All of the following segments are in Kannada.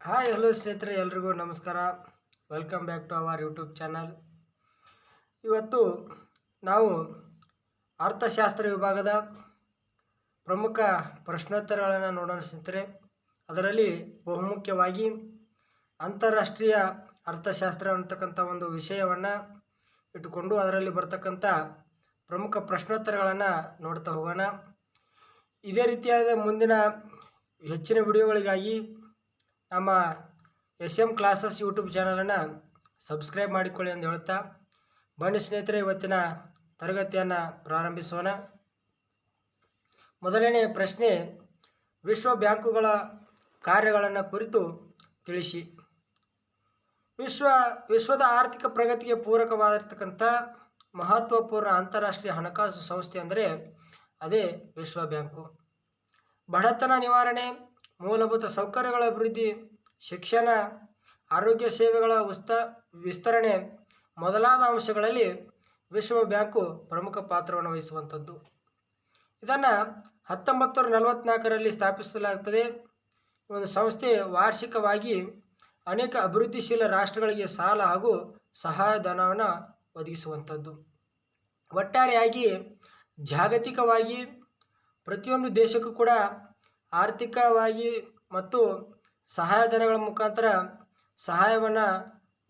ಹಾಯ್ ಹಲೋ ಸ್ನೇಹಿತರೆ, ಎಲ್ರಿಗೂ ನಮಸ್ಕಾರ. Welcome back to our YouTube channel ಇವತ್ತು ನಾವು ಅರ್ಥಶಾಸ್ತ್ರ ವಿಭಾಗದ ಪ್ರಮುಖ ಪ್ರಶ್ನೋತ್ತರಗಳನ್ನು ನೋಡೋಣ ಸ್ನೇಹಿತರೆ. ಅದರಲ್ಲಿ ಬಹುಮುಖ್ಯವಾಗಿ ಅಂತಾರಾಷ್ಟ್ರೀಯ ಅರ್ಥಶಾಸ್ತ್ರ ಅಂತಕ್ಕಂಥ ಒಂದು ವಿಷಯವನ್ನು ಇಟ್ಟುಕೊಂಡು ಅದರಲ್ಲಿ ಬರ್ತಕ್ಕಂಥ ಪ್ರಮುಖ ಪ್ರಶ್ನೋತ್ತರಗಳನ್ನು ನೋಡ್ತಾ ಹೋಗೋಣ. ಇದೇ ರೀತಿಯಾದ ಮುಂದಿನ ಹೆಚ್ಚಿನ ವಿಡಿಯೋಗಳಿಗಾಗಿ ನಮ್ಮ ಎಸ್ ಎಂ ಕ್ಲಾಸಸ್ ಯೂಟ್ಯೂಬ್ ಚಾನಲನ್ನು ಸಬ್ಸ್ಕ್ರೈಬ್ ಮಾಡಿಕೊಳ್ಳಿ ಎಂದು ಹೇಳುತ್ತಾ, ಬನ್ನಿ ಸ್ನೇಹಿತರೆ, ಇವತ್ತಿನ ತರಗತಿಯನ್ನು ಪ್ರಾರಂಭಿಸೋಣ. ಮೊದಲನೇ ಪ್ರಶ್ನೆ, ವಿಶ್ವ ಬ್ಯಾಂಕುಗಳ ಕಾರ್ಯಗಳನ್ನು ಕುರಿತು ತಿಳಿಸಿ. ವಿಶ್ವ, ವಿಶ್ವದ ಆರ್ಥಿಕ ಪ್ರಗತಿಗೆ ಪೂರಕವಾಗಿರ್ತಕ್ಕಂಥ ಮಹತ್ವಪೂರ್ಣ ಅಂತಾರಾಷ್ಟ್ರೀಯ ಹಣಕಾಸು ಸಂಸ್ಥೆ ಅಂದರೆ ಅದೇ ವಿಶ್ವ ಬ್ಯಾಂಕು. ಬಡತನ ನಿವಾರಣೆ ಮೂಲಭೂತ ಸೌಕರ್ಯಗಳ ಅಭಿವೃದ್ಧಿ, ಶಿಕ್ಷಣ, ಆರೋಗ್ಯ ಸೇವೆಗಳ ಉಸ್ತ ವಿಸ್ತರಣೆ ಮೊದಲಾದ ಅಂಶಗಳಲ್ಲಿ ವಿಶ್ವ ಬ್ಯಾಂಕು ಪ್ರಮುಖ ಪಾತ್ರವನ್ನು ವಹಿಸುವಂಥದ್ದು. ಇದನ್ನು ಹತ್ತೊಂಬತ್ತು ನೂರ ನಲವತ್ನಾಲ್ಕರಲ್ಲಿ ಸ್ಥಾಪಿಸಲಾಗುತ್ತದೆ ಒಂದು ಸಂಸ್ಥೆ ವಾರ್ಷಿಕವಾಗಿ ಅನೇಕ ಅಭಿವೃದ್ಧಿಶೀಲ ರಾಷ್ಟ್ರಗಳಿಗೆ ಸಾಲ ಹಾಗೂ ಸಹಾಯಧನವನ್ನು ಒದಗಿಸುವಂಥದ್ದು. ಒಟ್ಟಾರೆಯಾಗಿ ಜಾಗತಿಕವಾಗಿ ಪ್ರತಿಯೊಂದು ದೇಶಕ್ಕೂ ಕೂಡ ಆರ್ಥಿಕವಾಗಿ ಮತ್ತು ಸಹಾಯಧನಗಳ ಮುಖಾಂತರ ಸಹಾಯವನ್ನು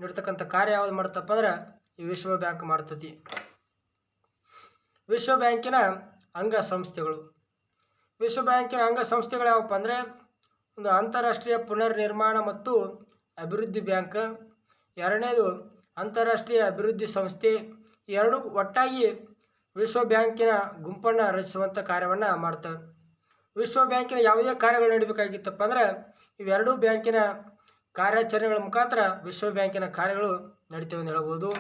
ನೀಡ್ತಕ್ಕಂಥ ಕಾರ್ಯ ಯಾವ್ದು ಮಾಡ್ತಪ್ಪ ಅಂದ್ರೆ ಈ ವಿಶ್ವ ಬ್ಯಾಂಕ್ ಮಾಡ್ತತಿ. ವಿಶ್ವ ಬ್ಯಾಂಕಿನ ಅಂಗಸಂಸ್ಥೆಗಳು. ವಿಶ್ವ ಬ್ಯಾಂಕಿನ ಅಂಗಸಂಸ್ಥೆಗಳು ಯಾವಪ್ಪ ಅಂದರೆ ಒಂದು ಅಂತಾರಾಷ್ಟ್ರೀಯ ಪುನರ್ ನಿರ್ಮಾಣ ಮತ್ತು ಅಭಿವೃದ್ಧಿ ಬ್ಯಾಂಕ್. ಎರಡನೇದು ಅಂತಾರಾಷ್ಟ್ರೀಯ ಅಭಿವೃದ್ಧಿ ಸಂಸ್ಥೆ. ಎರಡು ಒಟ್ಟಾಗಿ ವಿಶ್ವ ಬ್ಯಾಂಕಿನ ಗುಂಪನ್ನು ರಚಿಸುವಂಥ ಕಾರ್ಯವನ್ನು ಮಾಡ್ತವೆ ವಿಶ್ವ ಬ್ಯಾಂಕಿನ ಯಾವುದೇ ಕಾರ್ಯಗಳು ನಡೀಬೇಕಾಗಿತ್ತಪ್ಪ ಅಂದ್ರೆ ಇವೆರಡೂ ಬ್ಯಾಂಕಿನ ಕಾರ್ಯಾಚರಣೆಗಳ ಮುಖಾಂತರ ವಿಶ್ವ ಬ್ಯಾಂಕಿನ ಕಾರ್ಯಗಳು ನಡೀತವೆ ಅಂತ ಹೇಳ್ಬೋದು.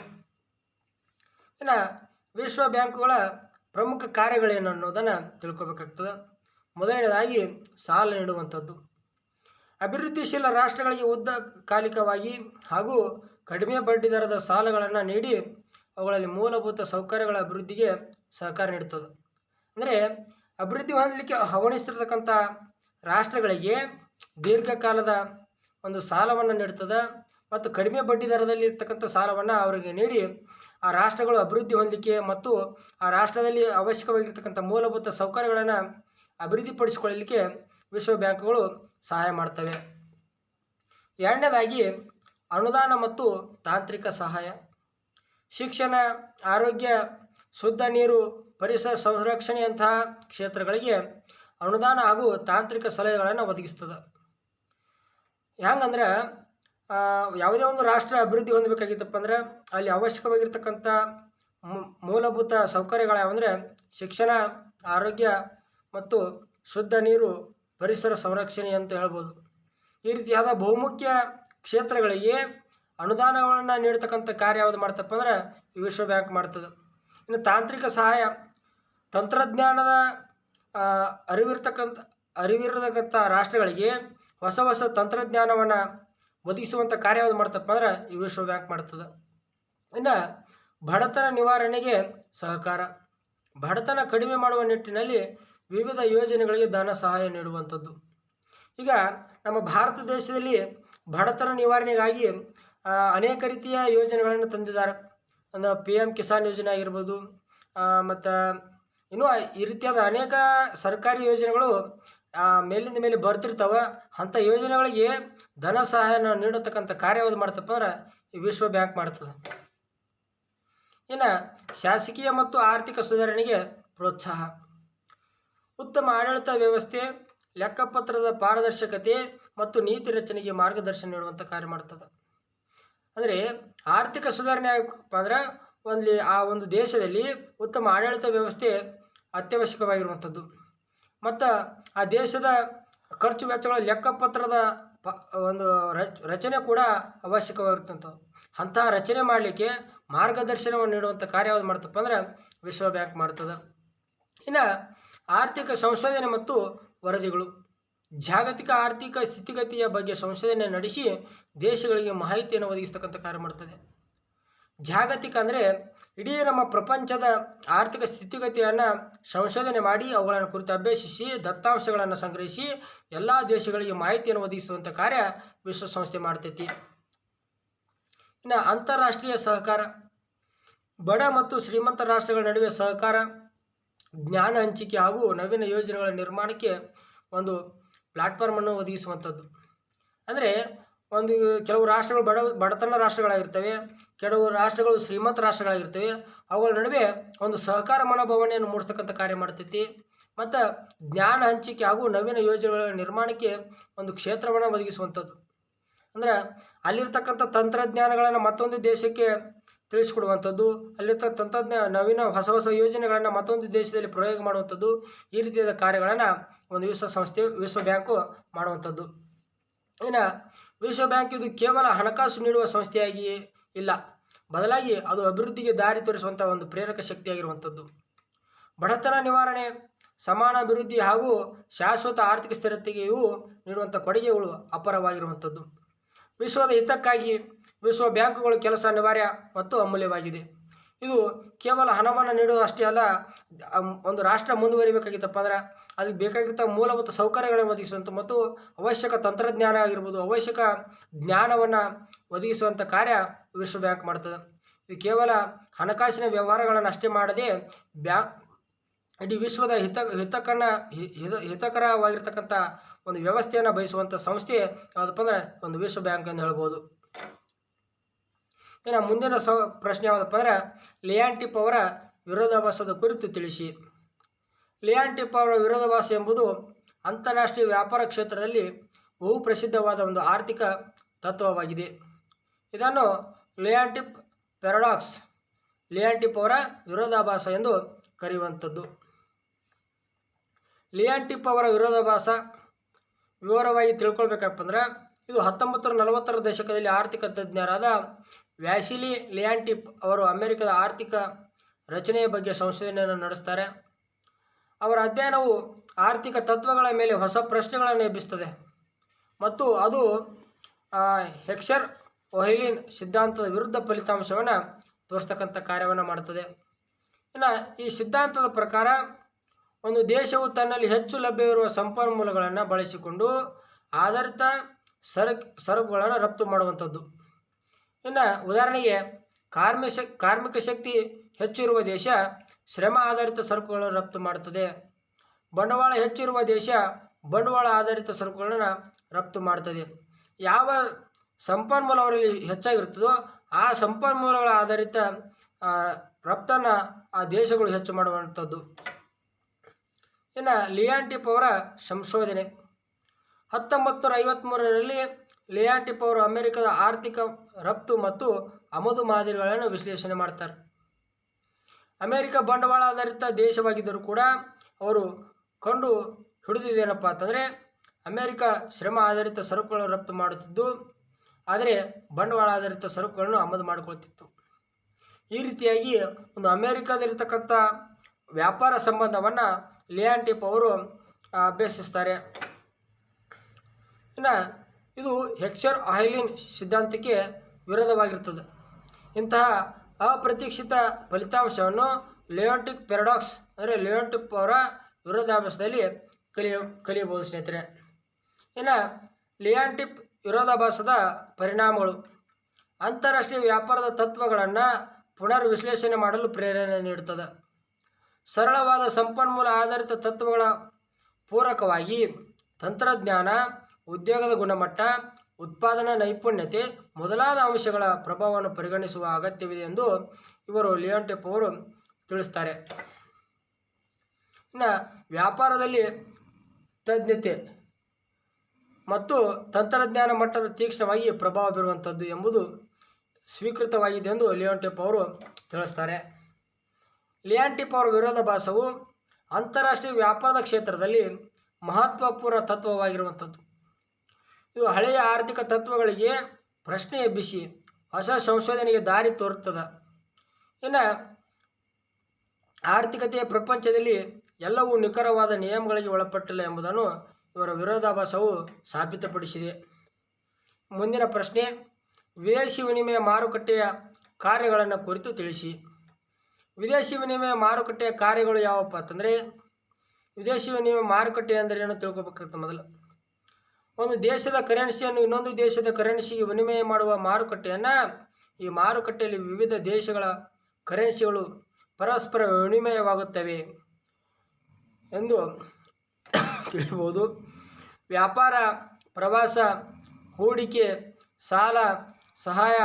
ಇನ್ನು ವಿಶ್ವ ಬ್ಯಾಂಕುಗಳ ಪ್ರಮುಖ ಕಾರ್ಯಗಳೇನು ಅನ್ನೋದನ್ನು ತಿಳ್ಕೊಬೇಕಾಗ್ತದೆ. ಮೊದಲನೇದಾಗಿ ಸಾಲ ನೀಡುವಂಥದ್ದು. ಅಭಿವೃದ್ಧಿಶೀಲ ರಾಷ್ಟ್ರಗಳಿಗೆ ಉದ್ದ ಕಾಲಿಕವಾಗಿ ಹಾಗೂ ಕಡಿಮೆ ಬಡ್ಡಿ ದರದ ಸಾಲಗಳನ್ನು ನೀಡಿ ಅವುಗಳಲ್ಲಿ ಮೂಲಭೂತ ಸೌಕರ್ಯಗಳ ಅಭಿವೃದ್ಧಿಗೆ ಸಹಕಾರ ನೀಡುತ್ತದೆ ಅಂದರೆ ಅಭಿವೃದ್ಧಿ ಹೊಂದಲಿಕ್ಕೆ ಹವಣಿಸ್ತಿರ್ತಕ್ಕಂಥ ರಾಷ್ಟ್ರಗಳಿಗೆ ದೀರ್ಘಕಾಲದ ಒಂದು ಸಾಲವನ್ನು ನೀಡ್ತದೆ ಮತ್ತು ಕಡಿಮೆ ಬಡ್ಡಿ ದರದಲ್ಲಿ ಇರ್ತಕ್ಕಂಥ ಸಾಲವನ್ನು ಅವರಿಗೆ ನೀಡಿ ಆ ರಾಷ್ಟ್ರಗಳು ಅಭಿವೃದ್ಧಿ ಹೊಂದಲಿಕ್ಕೆ ಮತ್ತು ಆ ರಾಷ್ಟ್ರದಲ್ಲಿ ಅವಶ್ಯಕವಾಗಿರ್ತಕ್ಕಂಥ ಮೂಲಭೂತ ಸೌಕರ್ಯಗಳನ್ನು ಅಭಿವೃದ್ಧಿಪಡಿಸಿಕೊಳ್ಳಲಿಕ್ಕೆ ವಿಶ್ವ ಬ್ಯಾಂಕ್ಗಳು ಸಹಾಯ ಮಾಡ್ತವೆ. ಎರಡನೇದಾಗಿ ಅನುದಾನ ಮತ್ತು ತಾಂತ್ರಿಕ ಸಹಾಯ. ಶಿಕ್ಷಣ, ಆರೋಗ್ಯ ಶುದ್ಧ ನೀರು, ಪರಿಸರ ಸಂರಕ್ಷಣೆಯಂತಹ ಕ್ಷೇತ್ರಗಳಿಗೆ ಅನುದಾನ ಹಾಗೂ ತಾಂತ್ರಿಕ ಸಲಹೆಗಳನ್ನು ಒದಗಿಸ್ತದೆ. ಹೆಂಗಂದ್ರೆ ಯಾವುದೇ ಒಂದು ರಾಷ್ಟ್ರ ಅಭಿವೃದ್ಧಿ ಹೊಂದಬೇಕಾಗಿತ್ತಪ್ಪ ಅಂದ್ರೆ, ಅಲ್ಲಿ ಅವಶ್ಯಕವಾಗಿರ್ತಕ್ಕಂಥ ಮೂಲಭೂತ ಸೌಕರ್ಯಗಳು ಯಾವಂದರೆ ಶಿಕ್ಷಣ, ಆರೋಗ್ಯ ಮತ್ತು ಶುದ್ಧ ನೀರು, ಪರಿಸರ ಸಂರಕ್ಷಣೆ ಅಂತ ಹೇಳ್ಬೋದು. ಈ ರೀತಿಯಾದ ಬಹುಮುಖ್ಯ ಕ್ಷೇತ್ರಗಳಿಗೆ ಅನುದಾನಗಳನ್ನು ನೀಡತಕ್ಕಂಥ ಕಾರ್ಯ ಯಾವುದು ಮಾಡ್ತಪ್ಪ ಅಂದ್ರೆ ವಿಶ್ವ ಬ್ಯಾಂಕ್ ಮಾಡ್ತದೆ. ಇನ್ನು ತಾಂತ್ರಿಕ ಸಹಾಯ, ತಂತ್ರಜ್ಞಾನದ ಅರಿವಿರ್ತಕ್ಕಂಥ, ಅರಿವಿರತಕ್ಕಂಥ ರಾಷ್ಟ್ರಗಳಿಗೆ ಹೊಸ ಹೊಸ ತಂತ್ರಜ್ಞಾನವನ್ನು ಒದಗಿಸುವಂಥ ಕಾರ್ಯವನ್ನು ಮಾಡ್ತಪ್ಪ ಅಂದ್ರೆ ಈ ವಿಶ್ವ ಬ್ಯಾಂಕ್ ಮಾಡ್ತದೆ. ಇನ್ನು ಬಡತನ ನಿವಾರಣೆಗೆ ಸಹಕಾರ, ಬಡತನ ಕಡಿಮೆ ಮಾಡುವ ನಿಟ್ಟಿನಲ್ಲಿ ವಿವಿಧ ಯೋಜನೆಗಳಿಗೆ ಧನ ಸಹಾಯ ನೀಡುವಂಥದ್ದು. ಈಗ ನಮ್ಮ ಭಾರತ ದೇಶದಲ್ಲಿ ಬಡತನ ನಿವಾರಣೆಗಾಗಿ ಅನೇಕ ರೀತಿಯ ಯೋಜನೆಗಳನ್ನು ತಂದಿದ್ದಾರೆ. ಒಂದು ಪಿ ಎಂ ಕಿಸಾನ್ ಯೋಜನೆ ಆಗಿರ್ಬೋದು ಮತ್ತು ಇನ್ನೂ ಈ ರೀತಿಯಾದ ಅನೇಕ ಸರ್ಕಾರಿ ಯೋಜನೆಗಳು ಮೇಲಿಂದ ಮೇಲೆ ಬರ್ತಿರ್ತವೆ. ಅಂಥ ಯೋಜನೆಗಳಿಗೆ ಧನ ಸಹಾಯನ ನೀಡತಕ್ಕಂಥ ಕಾರ್ಯ ಯಾವುದು ಮಾಡ್ತಪ್ಪ ಅಂದ್ರೆ ಈ ವಿಶ್ವ ಬ್ಯಾಂಕ್ ಮಾಡ್ತದೆ. ಇನ್ನು ಶಾಸಕೀಯ ಮತ್ತು ಆರ್ಥಿಕ ಸುಧಾರಣೆಗೆ ಪ್ರೋತ್ಸಾಹ. ಉತ್ತಮ ಆಡಳಿತ ವ್ಯವಸ್ಥೆ, ಲೆಕ್ಕಪತ್ರದ ಪಾರದರ್ಶಕತೆ ಮತ್ತು ನೀತಿ ರಚನೆಗೆ ಮಾರ್ಗದರ್ಶನ ನೀಡುವಂಥ ಕಾರ್ಯ ಮಾಡ್ತದೆ. ಅಂದರೆ ಆರ್ಥಿಕ ಸುಧಾರಣೆ ಆಗಪ್ಪ ಅಂದ್ರೆ ಒಂದು ಆ ಒಂದು ದೇಶದಲ್ಲಿ ಉತ್ತಮ ಆಡಳಿತ ವ್ಯವಸ್ಥೆ ಅತ್ಯವಶ್ಯಕವಾಗಿರುವಂಥದ್ದು. ಮತ್ತು ಆ ದೇಶದ ಖರ್ಚು ವೆಚ್ಚಗಳ ಲೆಕ್ಕಪತ್ರದ ಪ, ಒಂದು ರಚನೆ ಕೂಡ ಅವಶ್ಯಕವಾಗಿರ್ತಂಥದ್ದು ಅಂತಹ ರಚನೆ ಮಾಡಲಿಕ್ಕೆ ಮಾರ್ಗದರ್ಶನವನ್ನು ನೀಡುವಂಥ ಕಾರ್ಯ ಯಾವುದು ಮಾಡ್ತಪ್ಪ ಅಂದರೆ ವಿಶ್ವ ಬ್ಯಾಂಕ್ ಮಾಡ್ತದೆ. ಇನ್ನು ಆರ್ಥಿಕ ಸಂಶೋಧನೆ ಮತ್ತು ವರದಿಗಳು. ಜಾಗತಿಕ ಆರ್ಥಿಕ ಸ್ಥಿತಿಗತಿಯ ಬಗ್ಗೆ ಸಂಶೋಧನೆ ನಡೆಸಿ ದೇಶಗಳಿಗೆ ಮಾಹಿತಿಯನ್ನು ಒದಗಿಸ್ತಕ್ಕಂಥ ಕಾರ್ಯ ಮಾಡ್ತದೆ. ಜಾಗತಿಕ ಅಂದರೆ ಇಡೀ ನಮ್ಮ ಪ್ರಪಂಚದ ಆರ್ಥಿಕ ಸ್ಥಿತಿಗತಿಯನ್ನು ಸಂಶೋಧನೆ ಮಾಡಿ ಅವುಗಳನ್ನು ಕುರಿತು ಅಭ್ಯಸಿಸಿ, ದತ್ತಾಂಶಗಳನ್ನು ಸಂಗ್ರಹಿಸಿ, ಎಲ್ಲ ದೇಶಗಳಿಗೆ ಮಾಹಿತಿಯನ್ನು ಒದಗಿಸುವಂಥ ಕಾರ್ಯ ವಿಶ್ವಸಂಸ್ಥೆ ಮಾಡ್ತೈತಿ. ಇನ್ನು ಅಂತಾರಾಷ್ಟ್ರೀಯ ಸಹಕಾರ, ಬಡ ಮತ್ತು ಶ್ರೀಮಂತ ರಾಷ್ಟ್ರಗಳ ನಡುವೆ ಸಹಕಾರ, ಜ್ಞಾನ ಹಂಚಿಕೆ ಹಾಗೂ ನವೀನ ಯೋಜನೆಗಳ ನಿರ್ಮಾಣಕ್ಕೆ ಒಂದು ಪ್ಲಾಟ್ಫಾರ್ಮನ್ನು ಒದಗಿಸುವಂಥದ್ದು. ಅಂದರೆ ಒಂದು ಕೆಲವು ರಾಷ್ಟ್ರಗಳು ಬಡ, ಬಡತನ ರಾಷ್ಟ್ರಗಳಾಗಿರ್ತವೆ, ಕೆಲವು ರಾಷ್ಟ್ರಗಳು ಶ್ರೀಮಂತ ರಾಷ್ಟ್ರಗಳಾಗಿರ್ತವೆ, ಅವುಗಳ ನಡುವೆ ಒಂದು ಸಹಕಾರ ಮನೋಭಾವನೆಯನ್ನು ಮೂಡಿಸ್ತಕ್ಕಂಥ ಕಾರ್ಯ ಮಾಡ್ತೈತಿ. ಮತ್ತು ಜ್ಞಾನ ಹಂಚಿಕೆ ಹಾಗೂ ನವೀನ ಯೋಜನೆಗಳ ನಿರ್ಮಾಣಕ್ಕೆ ಒಂದು ಕ್ಷೇತ್ರವನ್ನು ಒದಗಿಸುವಂಥದ್ದು. ಅಂದ್ರೆ ಅಲ್ಲಿರ್ತಕ್ಕಂಥ ತಂತ್ರಜ್ಞಾನಗಳನ್ನು ಮತ್ತೊಂದು ದೇಶಕ್ಕೆ ತಿಳಿಸ್ಕೊಡುವಂಥದ್ದು. ಅಲ್ಲಿರ್ತಕ್ಕ ತಂತ್ರಜ್ಞಾನ ನವೀನ ಹೊಸ ಹೊಸ ಯೋಜನೆಗಳನ್ನು ಮತ್ತೊಂದು ದೇಶದಲ್ಲಿ ಪ್ರಯೋಗ ಮಾಡುವಂಥದ್ದು ಈ ರೀತಿಯಾದ ಕಾರ್ಯಗಳನ್ನು ಒಂದು ವಿಶ್ವ ಸಂಸ್ಥೆ, ವಿಶ್ವ ಬ್ಯಾಂಕು ಮಾಡುವಂಥದ್ದು. ಇನ್ನು ವಿಶ್ವ ಬ್ಯಾಂಕ್ ಇದು ಕೇವಲ ಹಣಕಾಸು ನೀಡುವ ಸಂಸ್ಥೆಯಾಗಿ ಇಲ್ಲ. ಬದಲಾಗಿ ಅದು ಅಭಿವೃದ್ಧಿಗೆ ದಾರಿ ತೋರಿಸುವಂಥ ಒಂದು ಪ್ರೇರಕ ಶಕ್ತಿಯಾಗಿರುವಂಥದ್ದು. ಬಡತನ ನಿವಾರಣೆ, ಸಮಾನ ಅಭಿವೃದ್ಧಿ ಹಾಗೂ ಶಾಶ್ವತ ಆರ್ಥಿಕ ಸ್ಥಿರತೆಗೆ ಇವು ನೀಡುವಂಥ ಕೊಡುಗೆಗಳು ಅಪಾರವಾಗಿರುವಂಥದ್ದು. ವಿಶ್ವದ ಹಿತಕ್ಕಾಗಿ ವಿಶ್ವ ಬ್ಯಾಂಕುಗಳು ಕೆಲಸ ಅನಿವಾರ್ಯ ಮತ್ತು ಅಮೂಲ್ಯವಾಗಿದೆ. ಇದು ಕೇವಲ ಹಣವನ್ನು ನೀಡುವುದು ಅಲ್ಲ ಒಂದು ರಾಷ್ಟ್ರ ಮುಂದುವರಿಬೇಕಾಗಿತ್ತಪ್ಪ ಅಂದ್ರೆ ಅದಕ್ಕೆ ಬೇಕಾಗಿರ್ತ ಮೂಲಭೂತ ಸೌಕರ್ಯಗಳನ್ನು ಒದಗಿಸುವಂಥ ಮತ್ತು ಅವಶ್ಯಕ ತಂತ್ರಜ್ಞಾನ ಆಗಿರ್ಬೋದು, ಅವಶ್ಯಕ ಜ್ಞಾನವನ್ನು ಒದಗಿಸುವಂಥ ಕಾರ್ಯ ವಿಶ್ವ ಬ್ಯಾಂಕ್ ಮಾಡ್ತದೆ. ಇದು ಕೇವಲ ಹಣಕಾಸಿನ ವ್ಯವಹಾರಗಳನ್ನು ಅಷ್ಟೇ ಮಾಡದೆ ಬ್ಯಾ, ಇಡೀ ವಿಶ್ವದ ಹಿತ ಹಿತಕನ್ನು ಹಿತ ಹಿತಕರವಾಗಿರ್ತಕ್ಕಂಥ ಒಂದು ವ್ಯವಸ್ಥೆಯನ್ನು ಬಯಸುವಂಥ ಸಂಸ್ಥೆ ಯಾವುದಪ್ಪ ಅಂದರೆ ಒಂದು ವಿಶ್ವ ಬ್ಯಾಂಕ್ ಎಂದು ಹೇಳ್ಬೋದು. ಇನ್ನು ಮುಂದಿನ ಸ ಪ್ರಶ್ನೆ ಯಾವುದಪ್ಪ ಅಂದರೆ ಲಿಯಾಂಟಿಪ್ ಅವರ ವಿರೋಧಾಭಾಸದ ಕುರಿತು ತಿಳಿಸಿ. ಲಿಯಾಂಟಿಪ್ ಅವರ ವಿರೋಧಾಭಾಸ ಎಂಬುದು ಅಂತಾರಾಷ್ಟ್ರೀಯ ವ್ಯಾಪಾರ ಕ್ಷೇತ್ರದಲ್ಲಿ ಬಹುಪ್ರಸಿದ್ಧವಾದ ಒಂದು ಆರ್ಥಿಕ ತತ್ವವಾಗಿದೆ. ಇದನ್ನು ಲಿಯಾಂಟಿಪ್ ಪ್ಯಾರಡಾಕ್ಸ್ ಲಿಯಾಂಟಿಪ್ ಅವರ ವಿರೋಧಾಭಾಸ ಎಂದು ಕರೆಯುವಂಥದ್ದು. ಲಿಯಾಂಟಿಪ್ ಅವರ ವಿರೋಧಾಭಾಸ ವಿವರವಾಗಿ ತಿಳ್ಕೊಳ್ಬೇಕಪ್ಪ ಅಂದ್ರೆ, ಇದು ಹತ್ತೊಂಬತ್ತು ನಲವತ್ತರ ದಶಕದಲ್ಲಿ ಆರ್ಥಿಕ ತಜ್ಞರಾದ ವ್ಯಾಸಿಲಿ ಲಿಯಾಂಟಿಪ್ ಅವರು ಅಮೆರಿಕದ ಆರ್ಥಿಕ ರಚನೆಯ ಬಗ್ಗೆ ಸಂಶೋಧನೆಯನ್ನು ನಡೆಸ್ತಾರೆ. ಅವರ ಅಧ್ಯಯನವು ಆರ್ಥಿಕ ತತ್ವಗಳ ಮೇಲೆ ಹೊಸ ಪ್ರಶ್ನೆಗಳನ್ನು ಎಬ್ಬಿಸ್ತದೆ ಮತ್ತು ಅದು ಹೆಕ್ಷರ್ ಒಹೈಲಿನ್ ಸಿದ್ಧಾಂತದ ವಿರುದ್ಧ ಫಲಿತಾಂಶವನ್ನು ತೋರಿಸ್ತಕ್ಕಂಥ ಕಾರ್ಯವನ್ನು ಮಾಡ್ತದೆ ಇನ್ನು ಈ ಸಿದ್ಧಾಂತದ ಪ್ರಕಾರ, ಒಂದು ದೇಶವು ತನ್ನಲ್ಲಿ ಹೆಚ್ಚು ಲಭ್ಯವಿರುವ ಸಂಪನ್ಮೂಲಗಳನ್ನು ಬಳಸಿಕೊಂಡು ಆಧಾರಿತ ಸರಕು, ಸರಕುಗಳನ್ನು ರಫ್ತು ಮಾಡುವಂಥದ್ದು. ಇನ್ನು ಉದಾಹರಣೆಗೆ ಕಾರ್ಮಿಕ ಕಾರ್ಮಿಕ ಶಕ್ತಿ ಹೆಚ್ಚಿರುವ ದೇಶ ಶ್ರಮ ಆಧಾರಿತ ಸರಕುಗಳನ್ನು ರಫ್ತು ಮಾಡುತ್ತದೆ ಬಂಡವಾಳ ಹೆಚ್ಚಿರುವ ದೇಶ ಬಂಡವಾಳ ಆಧಾರಿತ ಸರಕುಗಳನ್ನು ರಫ್ತು ಮಾಡ್ತದೆ. ಯಾವ ಸಂಪನ್ಮೂಲ ಅವರಲ್ಲಿ ಹೆಚ್ಚಾಗಿರ್ತದೋ ಆ ಸಂಪನ್ಮೂಲಗಳ ಆಧಾರಿತ ರಫ್ತನ್ನು ಆ ದೇಶಗಳು ಹೆಚ್ಚು ಮಾಡುವಂಥದ್ದು. ಇನ್ನು ಲಿಯಾಂಟಿಪ್ ಅವರ ಸಂಶೋಧನೆ. ಹತ್ತೊಂಬತ್ತು ನೂರ ಐವತ್ತ್ಮೂರರಲ್ಲಿ ಲಿಯಾಂಟಿಪ್ ಅವರು ಅಮೆರಿಕದ ಆರ್ಥಿಕ ರಫ್ತು ಮತ್ತು ಆಮದು ಮಾದರಿಗಳನ್ನು ವಿಶ್ಲೇಷಣೆ ಮಾಡ್ತಾರೆ. ಅಮೆರಿಕ ಬಂಡವಾಳ ಆಧಾರಿತ ದೇಶವಾಗಿದ್ದರೂ ಕೂಡ ಅವರು ಕಂಡು ಹಿಡಿದಿದ್ದೇನಪ್ಪ ಅಂತಂದರೆ ಅಮೆರಿಕ ಶ್ರಮ ಆಧಾರಿತ ಸರಕುಗಳನ್ನು ರಫ್ತು ಮಾಡುತ್ತಿದ್ದು ಆದರೆ ಬಂಡವಾಳ ಆಧಾರಿತ ಸರಕುಗಳನ್ನು ಆಮದು ಮಾಡಿಕೊಳ್ತಿತ್ತು ಈ ರೀತಿಯಾಗಿ ಒಂದು ಅಮೆರಿಕದಲ್ಲಿರ್ತಕ್ಕಂಥ ವ್ಯಾಪಾರ ಸಂಬಂಧವನ್ನು ಲಿಯಾಂಟಿಪ್ ಅವರು ಆ, ಅಭ್ಯಸಿಸ್ತಾರೆ. ಇನ್ನು ಇದು ಹೆಕ್ಸರ್ ಆಯ್ಲಿನ್ ಸಿದ್ಧಾಂತಕ್ಕೆ ವಿರೋಧವಾಗಿರ್ತದೆ. ಇಂತಹ ಅಪ್ರತೀಕ್ಷಿತ ಫಲಿತಾಂಶವನ್ನು ಲಿಯೋಂಟಿಕ್ ಪ್ಯಾರಡಾಕ್ಸ್ ಅಂದರೆ ಲಿಯೋಂಟಿಕ್ ಅವರ ವಿರೋಧಾಭಾಸದಲ್ಲಿ ಕಲಿಯ ಕಲಿಯಬಹುದು ಸ್ನೇಹಿತರೆ. ಇನ್ನು ಲಿಯಾಂಟಿಪ್ ವಿರೋಧಾಭಾಸದ ಪರಿಣಾಮಗಳು. ಅಂತಾರಾಷ್ಟ್ರೀಯ ವ್ಯಾಪಾರದ ತತ್ವಗಳನ್ನು ಪುನರ್ ವಿಶ್ಲೇಷಣೆ ಮಾಡಲು ಪ್ರೇರಣೆ ನೀಡುತ್ತದೆ. ಸರಳವಾದ ಸಂಪನ್ಮೂಲ ಆಧಾರಿತ ತತ್ವಗಳ ಪೂರಕವಾಗಿ ತಂತ್ರಜ್ಞಾನ, ಉದ್ಯೋಗದ ಗುಣಮಟ್ಟ, ಉತ್ಪಾದನಾ ನೈಪುಣ್ಯತೆ ಮೊದಲಾದ ಅಂಶಗಳ ಪ್ರಭಾವವನ್ನು ಪರಿಗಣಿಸುವ ಅಗತ್ಯವಿದೆ ಎಂದು ಇವರು ಲಿಯೋಂಟೆಪ್ ಅವರು ತಿಳಿಸ್ತಾರೆ. ಇನ್ನು ವ್ಯಾಪಾರದಲ್ಲಿ ತಜ್ಞತೆ ಮತ್ತು ತಂತ್ರಜ್ಞಾನ ಮಟ್ಟದ ತೀಕ್ಷ್ಣವಾಗಿ ಪ್ರಭಾವ ಬೀರುವಂಥದ್ದು ಎಂಬುದು ಸ್ವೀಕೃತವಾಗಿದೆ ಎಂದು ಲಿಯೋಂಟೆಪ್ ಅವರು ತಿಳಿಸ್ತಾರೆ. ಲಿಯಾಂಟಿಪ್ ಅವರ ವಿರೋಧಾಭಾಸವು ಅಂತಾರಾಷ್ಟ್ರೀಯ ವ್ಯಾಪಾರದ ಕ್ಷೇತ್ರದಲ್ಲಿ ಮಹತ್ವಪೂರ್ಣ ತತ್ವವಾಗಿರುವಂಥದ್ದು. ಇದು ಹಳೆಯ ಆರ್ಥಿಕ ತತ್ವಗಳಿಗೆ ಪ್ರಶ್ನೆ ಎಬ್ಬಿಸಿ ಹೊಸ ಸಂಶೋಧನೆಗೆ ದಾರಿ ತೋರುತ್ತದೆ. ಇನ್ನು ಆರ್ಥಿಕತೆಯ ಪ್ರಪಂಚದಲ್ಲಿ ಎಲ್ಲವೂ ನಿಖರವಾದ ನಿಯಮಗಳಿಗೆ ಒಳಪಟ್ಟಿಲ್ಲ ಎಂಬುದನ್ನು ಇವರ ವಿರೋಧಾಭಾಸವು ಸಾಬೀತುಪಡಿಸಿದೆ. ಮುಂದಿನ ಪ್ರಶ್ನೆ, ವಿದೇಶಿ ವಿನಿಮಯ ಮಾರುಕಟ್ಟೆಯ ಕಾರ್ಯಗಳನ್ನು ಕುರಿತು ತಿಳಿಸಿ. ವಿದೇಶಿ ವಿನಿಮಯ ಮಾರುಕಟ್ಟೆಯ ಕಾರ್ಯಗಳು ಯಾವಪ್ಪ ಅಂತಂದರೆ, ವಿದೇಶಿ ವಿನಿಮಯ ಮಾರುಕಟ್ಟೆ ಅಂದರೆ ಏನು ತಿಳ್ಕೊಬೇಕಾಗುತ್ತೆ ಮೊದಲು. ಒಂದು ದೇಶದ ಕರೆನ್ಸಿಯನ್ನು ಇನ್ನೊಂದು ದೇಶದ ಕರೆನ್ಸಿಗೆ ವಿನಿಮಯ ಮಾಡುವ ಮಾರುಕಟ್ಟೆಯನ್ನು, ಈ ಮಾರುಕಟ್ಟೆಯಲ್ಲಿ ವಿವಿಧ ದೇಶಗಳ ಕರೆನ್ಸಿಗಳು ಪರಸ್ಪರ ವಿನಿಮಯವಾಗುತ್ತವೆ ಎಂದು ತಿಳಿಬೋದು ವ್ಯಾಪಾರ, ಪ್ರವಾಸ, ಹೂಡಿಕೆ, ಸಾಲ, ಸಹಾಯ,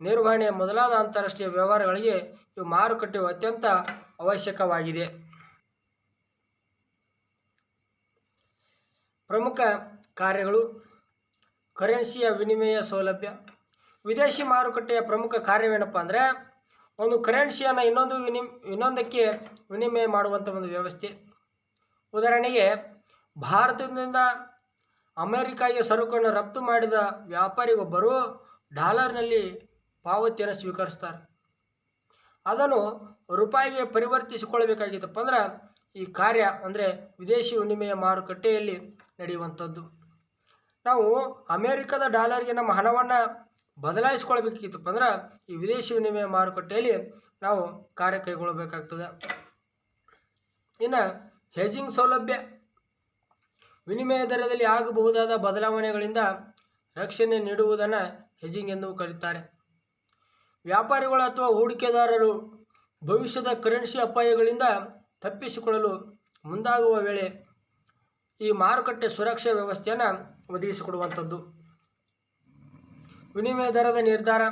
ನಿರ್ವಹಣೆ ಮೊದಲಾದ ಅಂತಾರಾಷ್ಟ್ರೀಯ ವ್ಯವಹಾರಗಳಿಗೆ ಇವು ಮಾರುಕಟ್ಟೆಯು ಅತ್ಯಂತ ಅವಶ್ಯಕವಾಗಿದೆ. ಪ್ರಮುಖ ಕಾರ್ಯಗಳು ಕರೆನ್ಸಿಯ ವಿನಿಮಯ ಸೌಲಭ್ಯ. ವಿದೇಶಿ ಮಾರುಕಟ್ಟೆಯ ಪ್ರಮುಖ ಕಾರ್ಯವೇನಪ್ಪ ಅಂದರೆ, ಒಂದು ಕರೆನ್ಸಿಯನ್ನು ಇನ್ನೊಂದು ವಿನಿಮ್ ಇನ್ನೊಂದಕ್ಕೆ ವಿನಿಮಯ ಮಾಡುವಂಥ ಒಂದು ವ್ಯವಸ್ಥೆ. ಉದಾಹರಣೆಗೆ, ಭಾರತದಿಂದ ಅಮೆರಿಕಾಗೆ ಸರಕನ್ನು ರಫ್ತು ಮಾಡಿದ ವ್ಯಾಪಾರಿಗೊಬ್ಬರು ಡಾಲರ್ನಲ್ಲಿ ಪಾವತಿಯನ್ನು ಸ್ವೀಕರಿಸ್ತಾರೆ. ಅದನ್ನು ರೂಪಾಯಿಗೆ ಪರಿವರ್ತಿಸಿಕೊಳ್ಳಬೇಕಾಗಿತ್ತಪ್ಪ ಅಂದ್ರೆ, ಈ ಕಾರ್ಯ ಅಂದರೆ ವಿದೇಶಿ ವಿನಿಮಯ ಮಾರುಕಟ್ಟೆಯಲ್ಲಿ ನಡೆಯುವಂಥದ್ದು ನಾವು ಅಮೇರಿಕದ ಡಾಲರ್ಗೆ ನಮ್ಮ ಹಣವನ್ನು ಬದಲಾಯಿಸ್ಕೊಳ್ಬೇಕಿತ್ತಪ್ಪ ಅಂದ್ರೆ ಈ ವಿದೇಶಿ ವಿನಿಮಯ ಮಾರುಕಟ್ಟೆಯಲ್ಲಿ ನಾವು ಕಾರ್ಯ ಕೈಗೊಳ್ಳಬೇಕಾಗ್ತದೆ. ಇನ್ನು ಹೆಜಿಂಗ್ ಸೌಲಭ್ಯ, ವಿನಿಮಯ ದರದಲ್ಲಿ ಆಗಬಹುದಾದ ಬದಲಾವಣೆಗಳಿಂದ ರಕ್ಷಣೆ ನೀಡುವುದನ್ನು ಹೆಜಿಂಗ್ ಎಂದು ಕರೀತಾರೆ. ವ್ಯಾಪಾರಿಗಳು ಅಥವಾ ಹೂಡಿಕೆದಾರರು ಭವಿಷ್ಯದ ಕರೆನ್ಸಿ ಅಪಾಯಗಳಿಂದ ತಪ್ಪಿಸಿಕೊಳ್ಳಲು ಮುಂದಾಗುವ ವೇಳೆ ಈ ಮಾರುಕಟ್ಟೆ ಸುರಕ್ಷಾ ವ್ಯವಸ್ಥೆಯನ್ನು ಒದಗಿಸಿಕೊಡುವಂಥದ್ದು. ವಿನಿಮಯ ದರದ ನಿರ್ಧಾರ.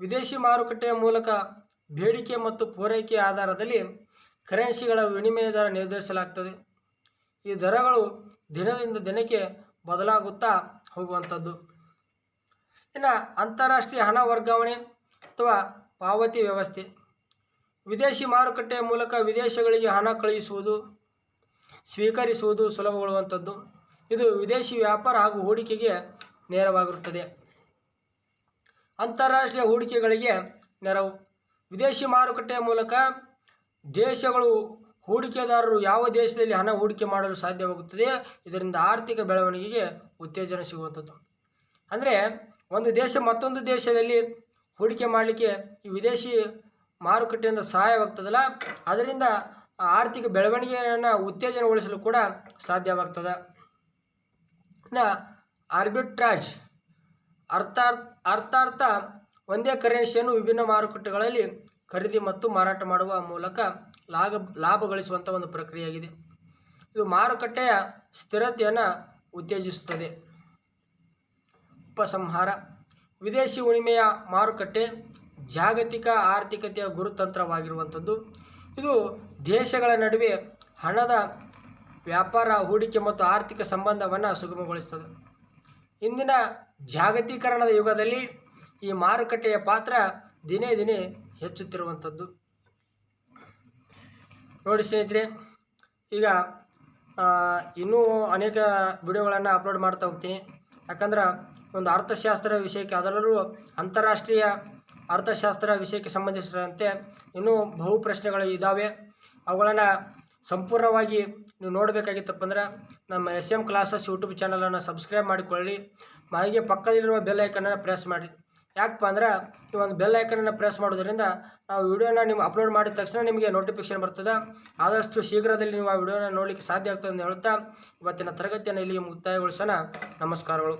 ವಿದೇಶಿ ಮಾರುಕಟ್ಟೆಯ ಮೂಲಕ ಬೇಡಿಕೆ ಮತ್ತು ಪೂರೈಕೆಯ ಆಧಾರದಲ್ಲಿ ಕರೆನ್ಸಿಗಳ ವಿನಿಮಯ ದರ ನಿರ್ಧರಿಸಲಾಗ್ತದೆ. ಈ ದರಗಳು ದಿನದಿಂದ ದಿನಕ್ಕೆ ಬದಲಾಗುತ್ತಾ ಹೋಗುವಂಥದ್ದು. ಇನ್ನು ಅಂತಾರಾಷ್ಟ್ರೀಯ ಹಣ ವರ್ಗಾವಣೆ ಅಥವಾ ಪಾವತಿ ವ್ಯವಸ್ಥೆ. ವಿದೇಶಿ ಮಾರುಕಟ್ಟೆಯ ಮೂಲಕ ವಿದೇಶಗಳಿಗೆ ಹಣ ಕಳುಹಿಸುವುದು, ಸ್ವೀಕರಿಸುವುದು ಸುಲಭಗೊಳ್ಳುವಂಥದ್ದು. ಇದು ವಿದೇಶಿ ವ್ಯಾಪಾರ ಹಾಗೂ ಹೂಡಿಕೆಗೆ ನೆರವಾಗಿರುತ್ತದೆ. ಅಂತಾರಾಷ್ಟ್ರೀಯ ಹೂಡಿಕೆಗಳಿಗೆ ನೆರವು. ವಿದೇಶಿ ಮಾರುಕಟ್ಟೆಯ ಮೂಲಕ ದೇಶಗಳು ಹೂಡಿಕೆದಾರರು ಯಾವ ದೇಶದಲ್ಲಿ ಹಣ ಹೂಡಿಕೆ ಮಾಡಲು ಸಾಧ್ಯವಾಗುತ್ತದೆ? ಇದರಿಂದ ಆರ್ಥಿಕ ಬೆಳವಣಿಗೆಗೆ ಉತ್ತೇಜನ ಸಿಗುವಂಥದ್ದು. ಅಂದರೆ ಒಂದು ದೇಶ ಮತ್ತೊಂದು ದೇಶದಲ್ಲಿ ಹೂಡಿಕೆ ಮಾಡಲಿಕ್ಕೆ ಈ ವಿದೇಶಿ ಮಾರುಕಟ್ಟೆಯಿಂದ ಸಹಾಯವಾಗ್ತದಲ್ಲ? ಅದರಿಂದ ಆರ್ಥಿಕ ಬೆಳವಣಿಗೆಯನ್ನು ಉತ್ತೇಜನಗೊಳಿಸಲು ಕೂಡ ಸಾಧ್ಯವಾಗ್ತದೆ. ಇನ್ನು ಆರ್ಬಿಟ್ರಾಜ್ ಅರ್ಥಾರ್ಥ ಅರ್ಥಾರ್ಥ ಒಂದೇ ಕರೆನ್ಸಿಯನ್ನು ವಿಭಿನ್ನ ಮಾರುಕಟ್ಟೆಗಳಲ್ಲಿ ಖರೀದಿ ಮತ್ತು ಮಾರಾಟ ಮಾಡುವ ಮೂಲಕ ಲಾಭ ಲಾಭ ಗಳಿಸುವಂಥ ಒಂದು ಪ್ರಕ್ರಿಯೆಯಾಗಿದೆ. ಇದು ಮಾರುಕಟ್ಟೆಯ ಸ್ಥಿರತೆಯನ್ನು ಉತ್ತೇಜಿಸುತ್ತದೆ. ಉಪಸಂಹಾರ. ವಿದೇಶಿ ಉಣಿಮೆಯ ಮಾರುಕಟ್ಟೆ ಜಾಗತಿಕ ಆರ್ಥಿಕತೆಯ ಗುರುತಂತ್ರವಾಗಿರುವಂಥದ್ದು ಇದು ದೇಶಗಳ ನಡುವೆ ಹಣದ ವ್ಯಾಪಾರ, ಹೂಡಿಕೆ ಮತ್ತು ಆರ್ಥಿಕ ಸಂಬಂಧವನ್ನು ಸುಗಮಗೊಳಿಸ್ತದೆ. ಇಂದಿನ ಜಾಗತೀಕರಣದ ಯುಗದಲ್ಲಿ ಈ ಮಾರುಕಟ್ಟೆಯ ಪಾತ್ರ ದಿನೇ ದಿನೇ ಹೆಚ್ಚುತ್ತಿರುವಂಥದ್ದು. ನೋಡಿ ಸ್ನೇಹಿತರೆ, ಈಗ ಇನ್ನೂ ಅನೇಕ ವಿಡಿಯೋಗಳನ್ನು ಅಪ್ಲೋಡ್ ಮಾಡ್ತಾ ಹೋಗ್ತೀನಿ. ಯಾಕಂದ್ರೆ ಒಂದು ಅರ್ಥಶಾಸ್ತ್ರ ವಿಷಯಕ್ಕೆ, ಅದರಲ್ಲೂ ಅಂತಾರಾಷ್ಟ್ರೀಯ ಅರ್ಥಶಾಸ್ತ್ರ ವಿಷಯಕ್ಕೆ ಸಂಬಂಧಿಸಿದಂತೆ ಇನ್ನೂ ಬಹು ಪ್ರಶ್ನೆಗಳು ಇದ್ದಾವೆ. ಅವುಗಳನ್ನು ಸಂಪೂರ್ಣವಾಗಿ ನೀವು ನೋಡಬೇಕಾಗಿತ್ತಪ್ಪ ಅಂದ್ರೆ ನಮ್ಮ ಎಸ್ ಎಂ ಕ್ಲಾಸಸ್ ಯೂಟ್ಯೂಬ್ ಚಾನಲನ್ನು ಸಬ್ಸ್ಕ್ರೈಬ್ ಮಾಡಿಕೊಳ್ಳಿ. ಹಾಗೆ ಪಕ್ಕದಲ್ಲಿರುವ ಬೆಲ್ ಐಕನನ್ನು ಪ್ರೆಸ್ ಮಾಡಿ. ಯಾಕಪ್ಪ ಅಂದ್ರೆ ಈ ಒಂದು ಬೆಲ್ ಐಕನನ್ನು ಪ್ರೆಸ್ ಮಾಡೋದ್ರಿಂದ ನಾವು ವಿಡಿಯೋನ ನೀವು ಅಪ್ಲೋಡ್ ಮಾಡಿದ ತಕ್ಷಣ ನಿಮಗೆ ನೋಟಿಫಿಕೇಶನ್ ಬರ್ತದೆ. ಆದಷ್ಟು ಶೀಘ್ರದಲ್ಲಿ ನೀವು ಆ ವಿಡಿಯೋನ ನೋಡಲಿಕ್ಕೆ ಸಾಧ್ಯ ಆಗ್ತದೆ ಅಂತ ಹೇಳ್ತಾ ಇವತ್ತಿನ ತರಗತಿಯನ್ನು ಇಲ್ಲಿಗೆ ಮುಕ್ತಾಯಗೊಳಿಸೋಣ. ನಮಸ್ಕಾರಗಳು.